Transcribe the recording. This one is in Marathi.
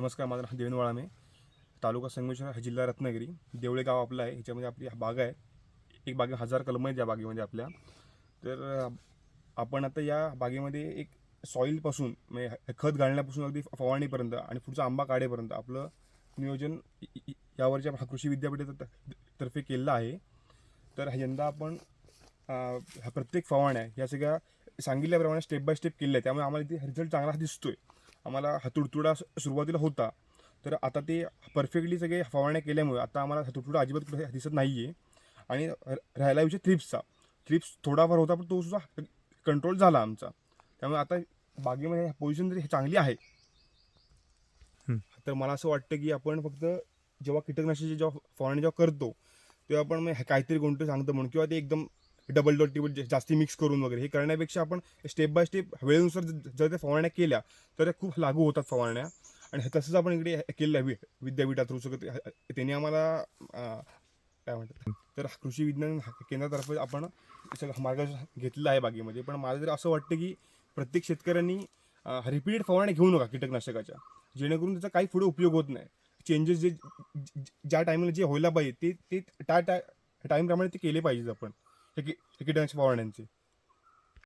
नमस्कार माझं नाव देवेंद्र वाळामे तालुका संगमेश्वर हा जिल्हा रत्नागिरी. देवळे गाव आपलं आहे. ह्याच्यामध्ये आपली बाग आहे. एक बागे हजार कलम आहेत या बागेमध्ये आपल्या. तर आपण आता या बागेमध्ये एक सॉईलपासून म्हणजे खत घालण्यापासून अगदी फवारणीपर्यंत आणि पुढचा आंबा काढेपर्यंत आपलं नियोजन यावरच्या हा कृषी विद्यापीठा तर्फे केलेलं आहे. तर यंदा आपण प्रत्येक फवारण्या ह्या सगळ्या सांगितल्याप्रमाणे स्टेप बाय स्टेप केल्या त्यामुळे आम्हाला इथे रिझल्ट चांगला दिसतोय. आम्हाला हा तुडतुडा सु- सुरुवातीला होता. तर आता ते परफेक्टली सगळे फवारण्या केल्यामुळे आता आम्हाला हा तुडतुडा अजिबात कुठे दिसत नाही आहे आणि राहिला विषय थ्रिप्सचा थ्रिप्स थोडाफार होता पण तो सुद्धा कंट्रोल झाला आमचा. त्यामुळे आता बागेमध्ये पोझिशन तरी चांगली आहे. तर मला असं वाटतं की आपण फक्त जेव्हा कीटकनाशकाची जेव्हा फवारणी जेव्हा करतो तेव्हा आपण काहीतरी कोणतं सांगतो म्हणून किंवा ते एकदम डबल डॉट टिबल म्हणजे जास्ती मिक्स करून वगैरे. हे करण्यापेक्षा आपण स्टेप बाय स्टेप वेळेनुसार जर त्या फवारण्या केल्या तर त्या खूप लागू होतात फवारण्या. आणि हे तसंच आपण इकडे केलेलं आहे विद्यापीठा थ्रू सगळं त्याने त्यांनी आम्हाला काय म्हणतात? तर कृषी विज्ञान केंद्रातर्फे आपण सगळं मार्गदर्शन घेतलं आहे बागेमध्ये. पण मला तरी असं वाटतं की प्रत्येक शेतकऱ्यांनी रिपीटेड फवारण्या घेऊ नका कीटकनाशकाच्या. जेणेकरून त्याचा काही पुढे उपयोग होत नाही. चेंजेस जे ज्या टायमाला जे व्हायला पाहिजे ते ते त्या टाईमप्रमाणे ते केले पाहिजेत आपण. हे की- हे कीटकनाशक फवारण्यांचे